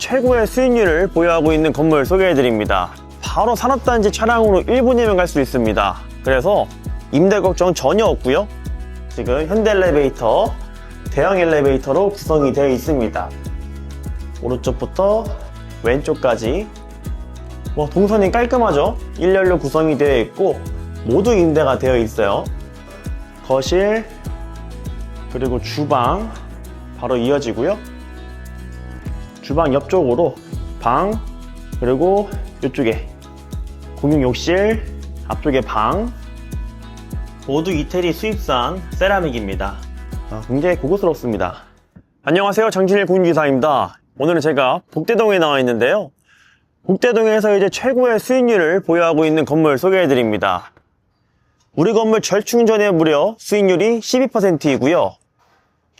최고의 수익률을 보유하고 있는 건물 소개해드립니다. 바로 산업단지 차량으로 1분이면 갈 수 있습니다. 그래서 임대 걱정 전혀 없고요. 지금 현대 엘리베이터, 대형 엘리베이터로 구성이 되어 있습니다. 오른쪽부터 왼쪽까지 뭐 동선이 깔끔하죠? 일렬로 구성이 되어 있고 모두 임대가 되어 있어요. 거실 그리고 주방 바로 이어지고요. 주방 옆쪽으로 방 그리고 이쪽에 공용 욕실 앞쪽에 방 모두 이태리 수입산 세라믹입니다. 아, 굉장히 고급스럽습니다. 안녕하세요 장진일 공인기사입니다. 오늘은 제가 복대동에 나와 있는데요. 복대동에서 이제 최고의 수익률을 보유하고 있는 건물 소개해 드립니다. 우리 건물 절충 전에 무려 수익률이 12%이고요.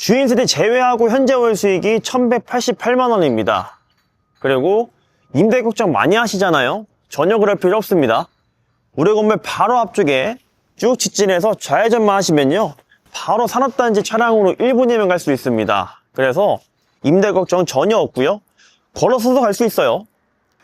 주인 세대 제외하고 현재 월 수익이 1188만 원입니다. 그리고 임대 걱정 많이 하시잖아요. 전혀 그럴 필요 없습니다. 우리 건물 바로 앞쪽에 쭉 직진해서 좌회전만 하시면요. 바로 산업단지 차량으로 1분이면 갈 수 있습니다. 그래서 임대 걱정 전혀 없고요. 걸어서도 갈 수 있어요.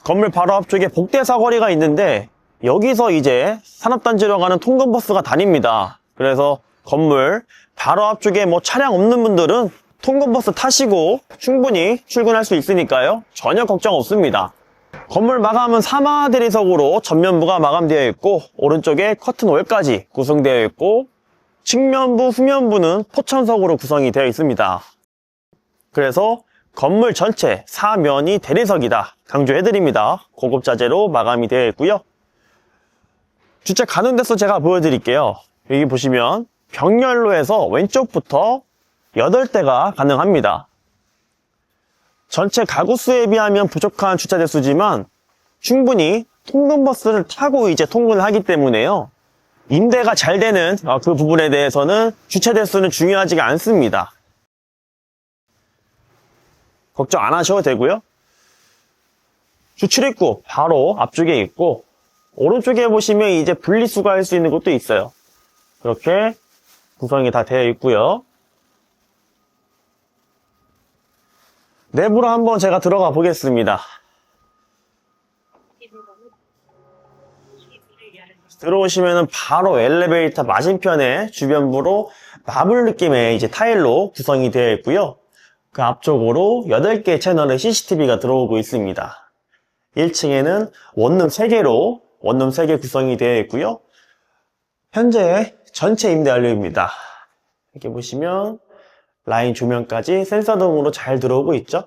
건물 바로 앞쪽에 복대사거리가 있는데 여기서 이제 산업단지로 가는 통근버스가 다닙니다. 그래서 건물 바로 앞쪽에 뭐 차량 없는 분들은 통근버스 타시고 충분히 출근할 수 있으니까요. 전혀 걱정 없습니다. 건물 마감은 사마 대리석으로 전면부가 마감되어 있고 오른쪽에 커튼 월까지 구성되어 있고 측면부, 후면부는 포천석으로 구성이 되어 있습니다. 그래서 건물 전체 사면이 대리석이다 강조해드립니다. 고급 자재로 마감이 되어 있고요. 주차 가는 데서 제가 보여드릴게요. 여기 보시면 병렬로에서 왼쪽부터 8대가 가능합니다. 전체 가구 수에 비하면 부족한 주차 대수지만 충분히 통근버스를 타고 이제 통근을 하기 때문에요. 임대가 잘 되는 어, 그 부분에 대해서는 주차 대수는 중요하지가 않습니다. 걱정 안 하셔도 되고요. 주출입구 바로 앞쪽에 있고 오른쪽에 보시면 이제 분리수거 할 수 있는 곳도 있어요. 이렇게 구성이 다 되어 있고요. 내부로 한번 제가 들어가 보겠습니다. 들어오시면 바로 엘리베이터 맞은편에 주변부로 마블 느낌의 이제 타일로 구성이 되어 있고요. 그 앞쪽으로 8개 채널의 CCTV가 들어오고 있습니다. 1층에는 원룸 3개로 원룸 3개 구성이 되어 있고요. 현재 전체 임대 완료입니다. 이렇게 보시면 라인 조명까지 센서 등으로 잘 들어오고 있죠.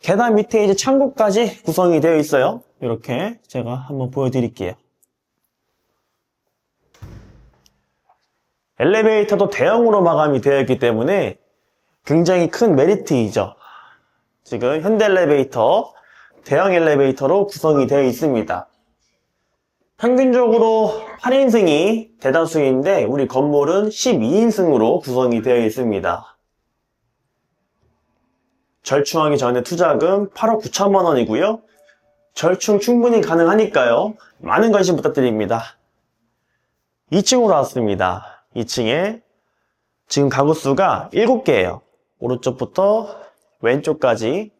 계단 밑에 이제 창고까지 구성이 되어 있어요. 이렇게 제가 한번 보여드릴게요. 엘리베이터도 대형으로 마감이 되어 있기 때문에 굉장히 큰 메리트이죠. 지금 현대 엘리베이터, 대형 엘리베이터로 구성이 되어 있습니다. 평균적으로 8인승이 대다수인데 우리 건물은 12인승으로 구성이 되어 있습니다. 절충하기 전에 투자금 8억 9천만 원이고요. 절충 충분히 가능하니까요. 많은 관심 부탁드립니다. 2층으로 왔습니다. 2층에 지금 가구 수가 7개예요. 오른쪽부터 왼쪽까지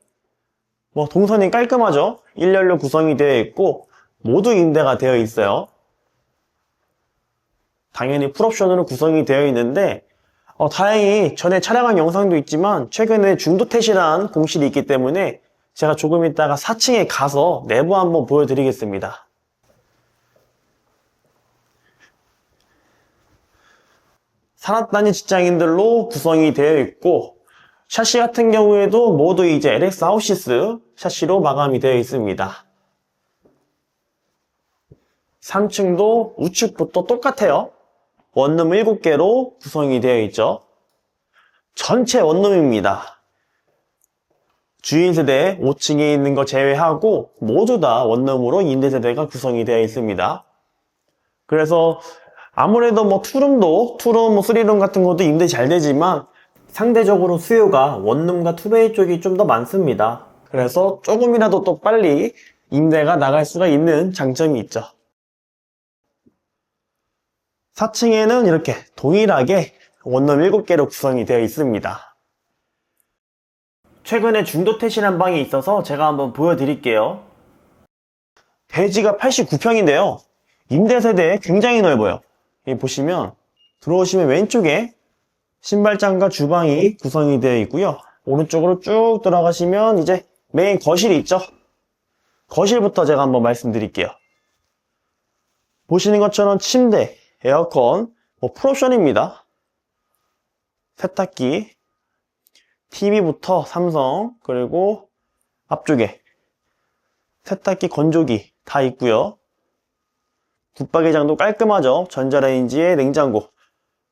뭐 동선이 깔끔하죠? 일렬로 구성이 되어 있고 모두 임대가 되어 있어요. 당연히 풀옵션으로 구성이 되어 있는데 어, 다행히 전에 촬영한 영상도 있지만 최근에 중도 태실한 공실이 있기 때문에 제가 조금 있다가 4층에 가서 내부 한번 보여드리겠습니다. 산업단위 직장인들로 구성이 되어 있고 샤시 같은 경우에도 모두 이제 LX 하우시스 샤시로 마감이 되어 있습니다. 3층도 우측부터 똑같아요. 원룸 7개로 구성이 되어 있죠. 전체 원룸입니다. 주인 세대 5층에 있는 거 제외하고 모두 다 원룸으로 임대세대가 구성이 되어 있습니다. 그래서 아무래도 뭐 투룸도 투룸, 뭐 쓰리룸 같은 것도 임대 잘 되지만 상대적으로 수요가 원룸과 투베이 쪽이 좀 더 많습니다. 그래서 조금이라도 또 빨리 임대가 나갈 수가 있는 장점이 있죠. 4층에는 이렇게 동일하게 원룸 7개로 구성이 되어 있습니다. 최근에 중도 퇴실한 방이 있어서 제가 한번 보여드릴게요. 대지가 89평인데요. 임대 세대에 굉장히 넓어요. 여기 보시면 들어오시면 왼쪽에 신발장과 주방이 구성이 되어 있고요. 오른쪽으로 쭉 들어가시면 이제 메인 거실이 있죠. 거실부터 제가 한번 말씀드릴게요. 보시는 것처럼 침대, 에어컨, 뭐 풀옵션입니다. 세탁기, TV부터 삼성, 그리고 앞쪽에 세탁기, 건조기 다 있고요. 붙박이장도 깔끔하죠. 전자레인지에 냉장고,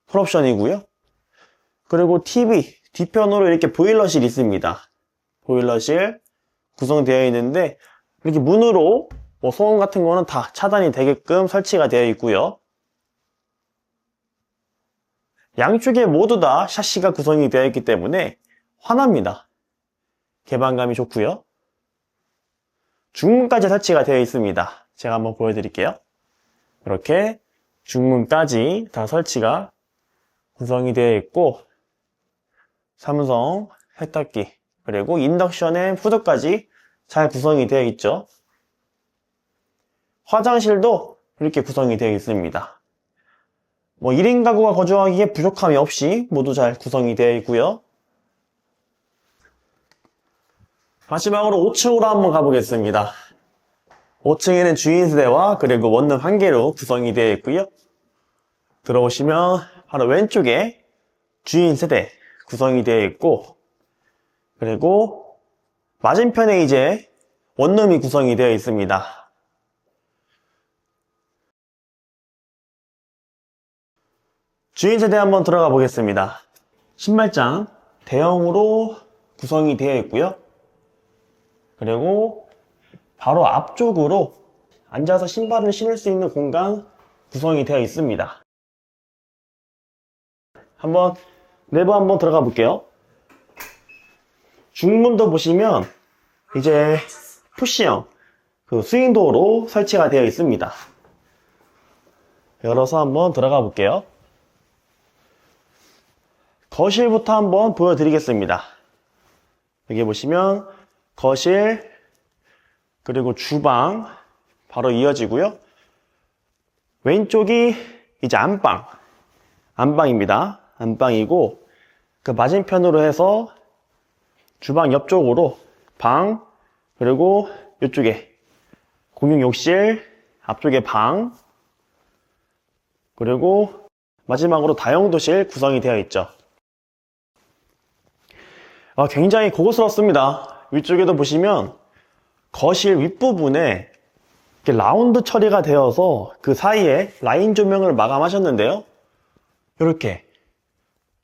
풀옵션이고요. 그리고 TV, 뒤편으로 이렇게 보일러실 있습니다. 보일러실 구성되어 있는데 이렇게 문으로 뭐 소음 같은 거는 다 차단이 되게끔 설치가 되어 있고요. 양쪽에 모두 다 샤시가 구성이 되어 있기 때문에 환합니다. 개방감이 좋고요. 중문까지 설치가 되어 있습니다. 제가 한번 보여드릴게요. 이렇게 중문까지 다 설치가 구성이 되어 있고 삼성 세탁기 그리고 인덕션의 푸드까지 잘 구성이 되어 있죠. 화장실도 이렇게 구성이 되어 있습니다. 뭐 1인 가구가 거주하기에 부족함이 없이 모두 잘 구성이 되어 있고요. 마지막으로 5층으로 한번 가보겠습니다. 5층에는 주인 세대와 그리고 원룸 한 개로 구성이 되어 있고요. 들어오시면 바로 왼쪽에 주인 세대 구성이 되어 있고 그리고 맞은편에 이제 원룸이 구성이 되어 있습니다. 주인 세대 한번 들어가 보겠습니다. 신발장 대형으로 구성이 되어 있고요. 그리고 바로 앞쪽으로 앉아서 신발을 신을 수 있는 공간 구성이 되어 있습니다. 한번 내부 한번 들어가 볼게요. 중문도 보시면 이제 푸시형 그 스윙도어로 설치가 되어 있습니다. 열어서 한번 들어가 볼게요. 거실부터 한번 보여드리겠습니다. 여기 보시면 거실 그리고 주방 바로 이어지고요. 왼쪽이 이제 안방 안방입니다. 안방이고 그 맞은편으로 해서 주방 옆쪽으로 방 그리고 이쪽에 공용 욕실 앞쪽에 방 그리고 마지막으로 다용도실 구성이 되어 있죠. 아, 굉장히 고급스럽습니다. 위쪽에도 보시면 거실 윗부분에 라운드 처리가 되어서 그 사이에 라인 조명을 마감하셨는데요. 이렇게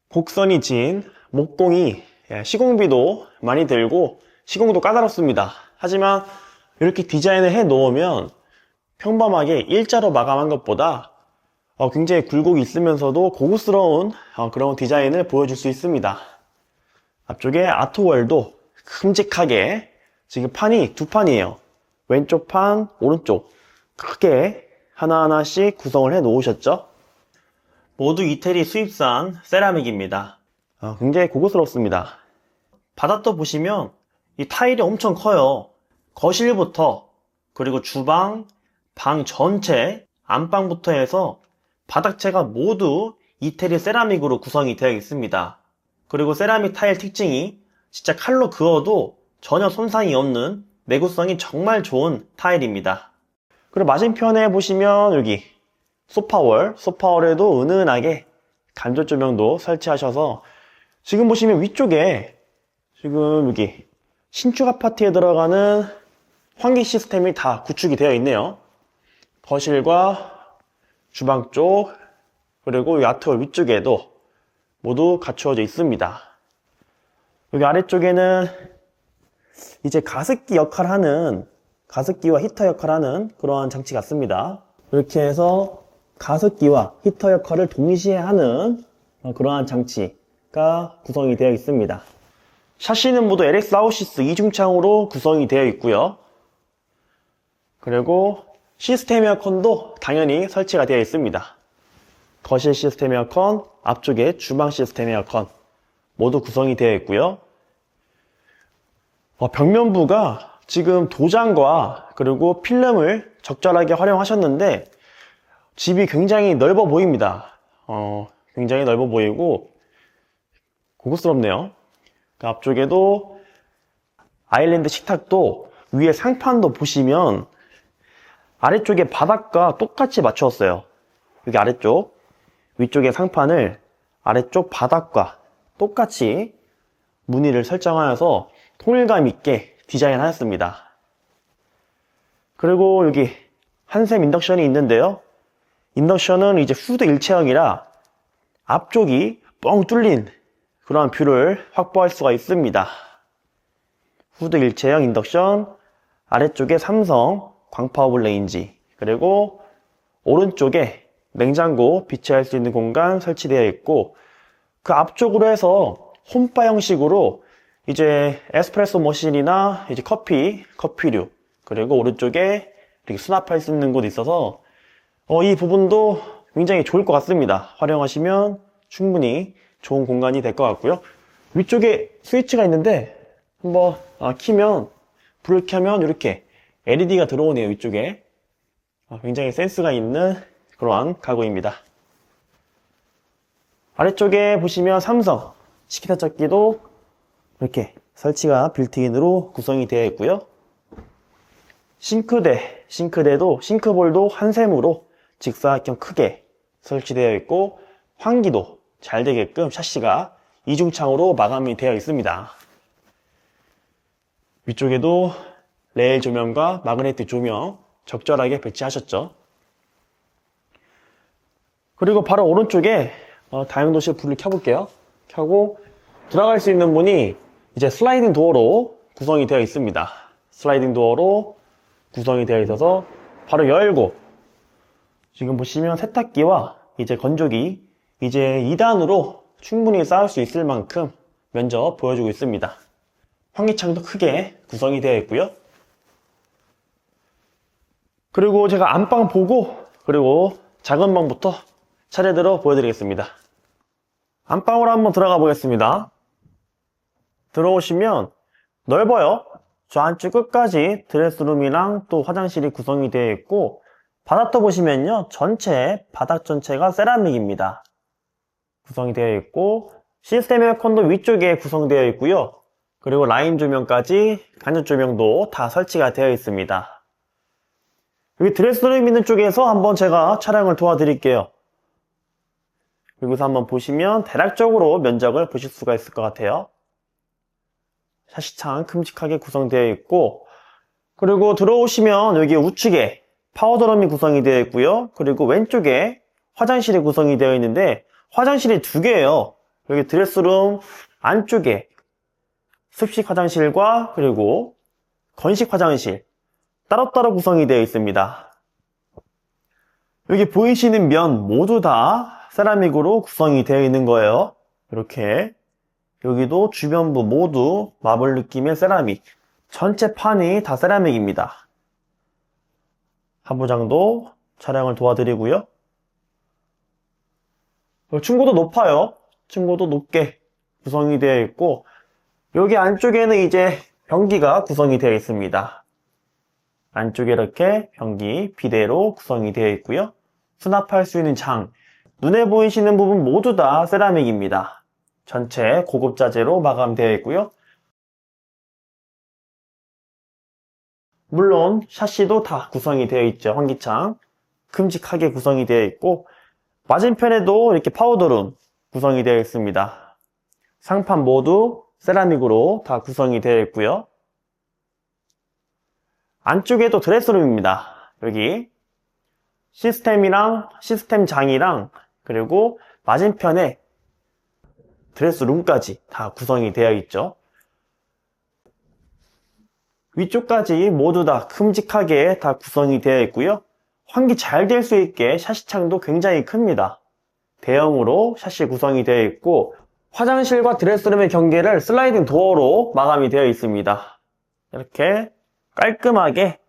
곡선이 진 목공이 예, 시공비도 많이 들고 시공도 까다롭습니다. 하지만 이렇게 디자인을 해 놓으면 평범하게 일자로 마감한 것보다 어, 굉장히 굴곡이 있으면서도 고급스러운 어, 그런 디자인을 보여줄 수 있습니다. 앞쪽에 아트월도 큼직하게 지금 판이 두 판이에요. 왼쪽 판, 오른쪽 크게 하나하나씩 구성을 해 놓으셨죠? 모두 이태리 수입산 세라믹입니다. 어, 굉장히 고급스럽습니다. 바닥도 보시면 이 타일이 엄청 커요. 거실부터 그리고 주방, 방 전체, 안방부터 해서 바닥재가 모두 이태리 세라믹으로 구성이 되어 있습니다. 그리고 세라믹 타일 특징이 진짜 칼로 그어도 전혀 손상이 없는 내구성이 정말 좋은 타일입니다. 그리고 맞은편에 보시면 여기 소파월, 소파월에도 은은하게 간접 조명도 설치하셔서 지금 보시면 위쪽에 지금 여기 신축 아파트에 들어가는 환기 시스템이 다 구축이 되어 있네요. 거실과 주방 쪽 그리고 야트홀 위쪽에도 모두 갖추어져 있습니다. 여기 아래쪽에는 이제 가습기 역할을 하는 가습기와 히터 역할을 하는 그러한 장치 같습니다. 이렇게 해서 가습기와 히터 역할을 동시에 하는 그러한 장치가 구성이 되어 있습니다. 샤시는 모두 LX 아우시스 이중창으로 구성이 되어 있고요. 그리고 시스템 에어컨도 당연히 설치가 되어 있습니다. 거실 시스템 에어컨, 앞쪽에 주방 시스템 에어컨 모두 구성이 되어 있고요. 어, 벽면부가 지금 도장과 그리고 필름을 적절하게 활용하셨는데 집이 굉장히 넓어 보입니다. 어, 굉장히 넓어 보이고 고급스럽네요. 그 앞쪽에도 아일랜드 식탁도 위에 상판도 보시면 아래쪽에 바닥과 똑같이 맞추었어요. 여기 아래쪽, 위쪽에 상판을 아래쪽 바닥과 똑같이 무늬를 설정하여서 통일감 있게 디자인하였습니다. 그리고 여기 한샘 인덕션이 있는데요. 인덕션은 이제 후드 일체형이라 앞쪽이 뻥 뚫린 그러한 뷰를 확보할 수가 있습니다. 후드 일체형 인덕션, 아래쪽에 삼성 광파워블 레인지, 그리고 오른쪽에 냉장고 비치할 수 있는 공간 설치되어 있고, 그 앞쪽으로 해서 홈바 형식으로 이제 에스프레소 머신이나 이제 커피, 커피류, 그리고 오른쪽에 이렇게 수납할 수 있는 곳이 있어서 어, 이 부분도 굉장히 좋을 것 같습니다. 활용하시면 충분히 좋은 공간이 될 것 같고요. 위쪽에 스위치가 있는데 한번 아, 키면 불을 켜면 이렇게 LED가 들어오네요. 위쪽에 아, 굉장히 센스가 있는 그러한 가구입니다. 아래쪽에 보시면 삼성 식기세척기도 이렇게 설치가 빌트인으로 구성이 되어 있고요. 싱크대, 싱크대도 싱크볼도 한샘으로 직사각형 크게 설치되어 있고 환기도 잘 되게끔 샤시가 이중창으로 마감이 되어 있습니다. 위쪽에도 레일 조명과 마그네틱 조명 적절하게 배치하셨죠. 그리고 바로 오른쪽에 어, 다용도실 불을 켜볼게요. 켜고 들어갈 수 있는 문이 이제 슬라이딩 도어로 구성이 되어 있습니다. 슬라이딩 도어로 구성이 되어 있어서 바로 열고 지금 보시면 세탁기와 이제 건조기 이제 2단으로 충분히 쌓을 수 있을 만큼 면적 보여주고 있습니다. 환기창도 크게 구성이 되어 있고요. 그리고 제가 안방 보고 그리고 작은 방부터 차례대로 보여드리겠습니다. 안방으로 한번 들어가 보겠습니다. 들어오시면 넓어요. 저 안쪽 끝까지 드레스룸이랑 또 화장실이 구성이 되어 있고 바닥도 보시면요. 전체 바닥 전체가 세라믹입니다. 구성이 되어 있고 시스템 에어컨도 위쪽에 구성되어 있고요. 그리고 라인 조명까지 간접 조명도 다 설치가 되어 있습니다. 여기 드레스룸 있는 쪽에서 한번 제가 촬영을 도와드릴게요. 여기서 한번 보시면 대략적으로 면적을 보실 수가 있을 것 같아요. 샤시창 큼직하게 구성되어 있고 그리고 들어오시면 여기 우측에 파우더룸이 구성이 되어 있고요. 그리고 왼쪽에 화장실이 구성이 되어 있는데 화장실이 두 개예요. 여기 드레스룸 안쪽에 습식 화장실과 그리고 건식 화장실 따로따로 구성이 되어 있습니다. 여기 보이시는 면 모두 다 세라믹으로 구성이 되어 있는 거예요. 이렇게 여기도 주변부 모두 마블 느낌의 세라믹 전체 판이 다 세라믹입니다. 하부장도 촬영을 도와드리고요. 층고도 높아요. 층고도 높게 구성이 되어 있고 여기 안쪽에는 이제 변기가 구성이 되어 있습니다. 안쪽에 이렇게 변기 비대로 구성이 되어 있고요. 수납할 수 있는 장 눈에 보이시는 부분 모두 다 세라믹입니다. 전체 고급 자재로 마감되어 있고요. 물론 샤시도 다 구성이 되어 있죠. 환기창 큼직하게 구성이 되어 있고 맞은편에도 이렇게 파우더룸 구성이 되어 있습니다. 상판 모두 세라믹으로 다 구성이 되어 있고요. 안쪽에도 드레스룸입니다. 여기 시스템이랑 시스템 장이랑 그리고 맞은편에 드레스룸까지 다 구성이 되어 있죠. 위쪽까지 모두 다 큼직하게 다 구성이 되어 있고요. 환기 잘 될 수 있게 샤시창도 굉장히 큽니다. 대형으로 샤시 구성이 되어 있고 화장실과 드레스룸의 경계를 슬라이딩 도어로 마감이 되어 있습니다. 이렇게 깔끔하게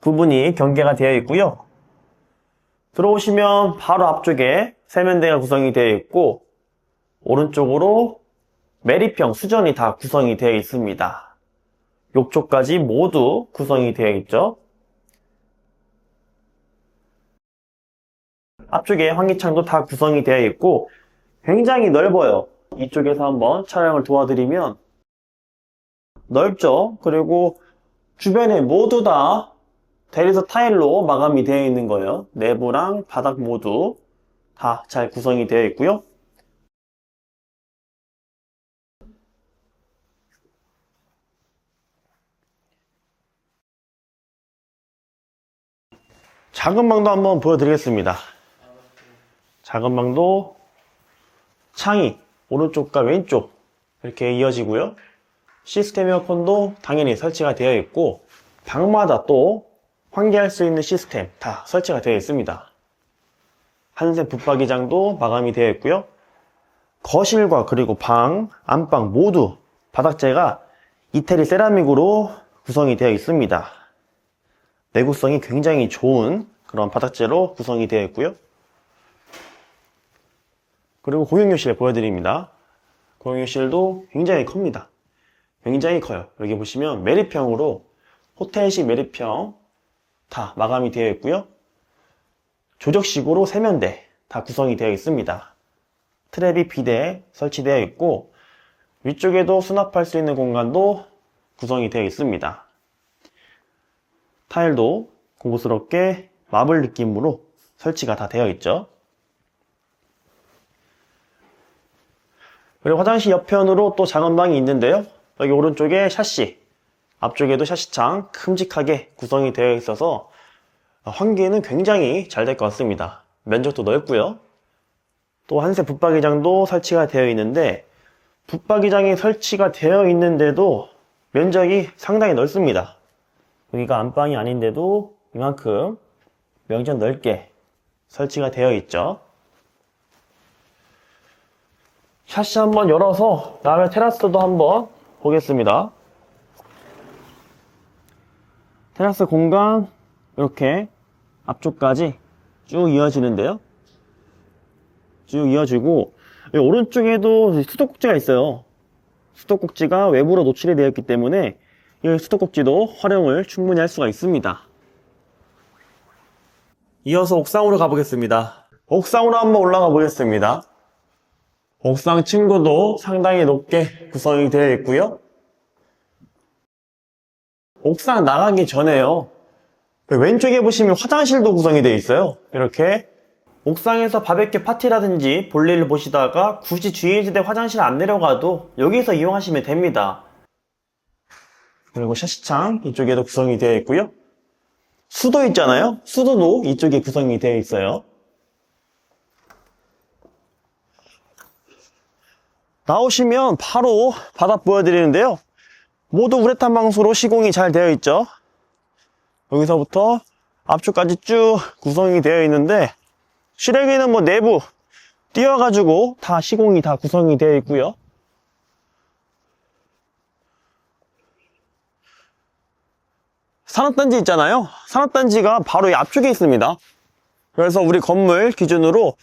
부분이 경계가 되어 있고요. 들어오시면 바로 앞쪽에 세면대가 구성이 되어 있고 오른쪽으로 메리평 수전이 다 구성이 되어 있습니다. 욕조까지 모두 구성이 되어 있죠. 앞쪽에 환기창도 다 구성이 되어 있고 굉장히 넓어요. 이쪽에서 한번 촬영을 도와드리면 넓죠. 그리고 주변에 모두 다 대리석 타일로 마감이 되어 있는 거예요. 내부랑 바닥 모두 다 잘 구성이 되어 있고요. 작은 방도 한번 보여드리겠습니다. 작은 방도 창이 오른쪽과 왼쪽 이렇게 이어지고요. 시스템 에어컨도 당연히 설치가 되어 있고 방마다 또 환기할 수 있는 시스템 다 설치가 되어 있습니다. 한샘 붙박이장도 마감이 되어 있고요. 거실과 그리고 방, 안방 모두 바닥재가 이태리 세라믹으로 구성이 되어 있습니다. 내구성이 굉장히 좋은 그런 바닥재로 구성이 되어 있고요. 그리고 공용욕실 보여드립니다. 공용욕실도 굉장히 큽니다. 굉장히 커요. 여기 보시면 메리평으로 호텔식 메리평 다 마감이 되어 있고요. 조적식으로 세면대 다 구성이 되어 있습니다. 트랩이 비대 설치되어 있고 위쪽에도 수납할 수 있는 공간도 구성이 되어 있습니다. 타일도 고급스럽게 마블 느낌으로 설치가 다 되어 있죠. 그리고 화장실 옆편으로 또 작은 방이 있는데요. 여기 오른쪽에 샤시, 앞쪽에도 샤시창 큼직하게 구성이 되어 있어서 환기는 굉장히 잘 될 것 같습니다. 면적도 넓고요. 또 한세 붙박이장도 설치가 되어 있는데 붙박이장이 설치가 되어 있는데도 면적이 상당히 넓습니다. 여기가 안방이 아닌데도 이만큼 면적 넓게 설치가 되어 있죠. 샤시 한번 열어서 다음에 테라스도 한번 보겠습니다. 테라스 공간 이렇게 앞쪽까지 쭉 이어지는데요. 쭉 이어지고 오른쪽에도 수도꼭지가 있어요. 수도꼭지가 외부로 노출이 되어 있기 때문에 이 수도꼭지도 활용을 충분히 할 수가 있습니다. 이어서 옥상으로 가보겠습니다. 옥상으로 한번 올라가 보겠습니다. 옥상 층고도 상당히 높게 구성이 되어 있고요. 옥상 나가기 전에요. 왼쪽에 보시면 화장실도 구성이 되어 있어요. 이렇게 옥상에서 바베큐 파티라든지 볼일을 보시다가 굳이 주인지대 화장실 안 내려가도 여기서 이용하시면 됩니다. 그리고 샤시창 이쪽에도 구성이 되어 있고요. 수도 있잖아요. 수도도 이쪽에 구성이 되어 있어요. 나오시면 바로 바다 보여드리는데요. 모두 우레탄 방수로 시공이 잘 되어 있죠. 여기서부터 앞쪽까지 쭉 구성이 되어 있는데 실외기는 뭐 내부 띄워가지고 다 시공이 다 구성이 되어 있고요. 산업단지 있잖아요. 산업단지가 바로 이 앞쪽에 있습니다. 그래서 우리 건물 기준으로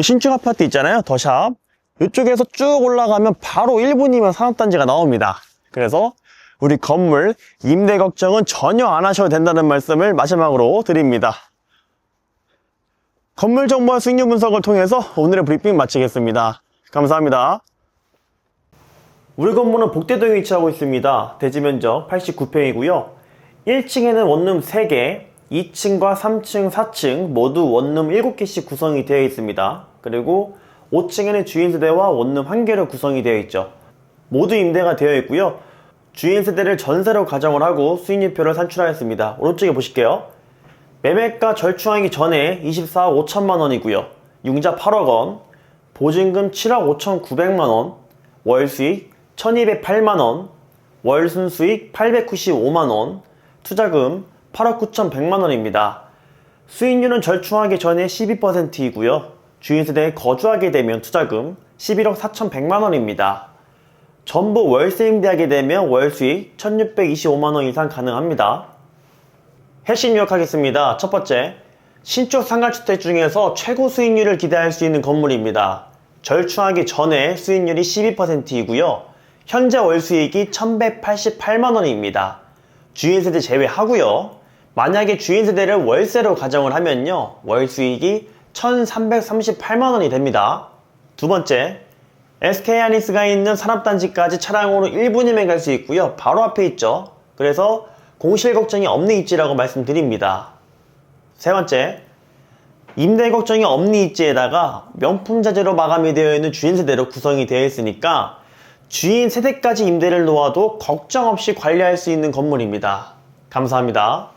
신축 아파트 있잖아요. 더샵. 이쪽에서 쭉 올라가면 바로 1분이면 산업단지가 나옵니다. 그래서 우리 건물 임대 걱정은 전혀 안 하셔도 된다는 말씀을 마지막으로 드립니다. 건물 정보와 수익률 분석을 통해서 오늘의 브리핑 마치겠습니다. 감사합니다. 우리 건물은 복대동에 위치하고 있습니다. 대지 면적 89평이고요. 1층에는 원룸 3개, 2층과 3층, 4층 모두 원룸 7개씩 구성이 되어 있습니다. 그리고 5층에는 주인 세대와 원룸 1개로 구성이 되어 있죠. 모두 임대가 되어 있고요. 주인 세대를 전세로 가정을 하고 수익률표를 산출하였습니다. 오른쪽에 보실게요. 매매가 절충하기 전에 24억 5천만 원이고요. 융자 8억 원, 보증금 7억 5천 9백만 원, 월 수익 1208만 원, 월순 수익 895만 원, 투자금 8억 9천 100만 원입니다. 수익률은 절충하기 전에 12%이고요. 주인 세대에 거주하게 되면 투자금 11억 4천 100만 원입니다. 전부 월세 임대하게 되면 월 수익 1625만 원 이상 가능합니다. 핵심 요약하겠습니다. 첫 번째, 신축 상가주택 중에서 최고 수익률을 기대할 수 있는 건물입니다. 절충하기 전에 수익률이 12%이고요. 현재 월 수익이 1188만 원입니다. 주인 세대 제외하고요. 만약에 주인 세대를 월세로 가정을 하면요. 월 수익이 1338만 원이 됩니다. 두 번째, SK 하니스가 있는 산업단지까지 차량으로 1분이면 갈 수 있고요. 바로 앞에 있죠. 그래서 공실 걱정이 없는 입지라고 말씀드립니다. 세 번째, 임대 걱정이 없는 입지에다가 명품 자재로 마감이 되어 있는 주인 세대로 구성이 되어 있으니까 주인 세대까지 임대를 놓아도 걱정 없이 관리할 수 있는 건물입니다. 감사합니다.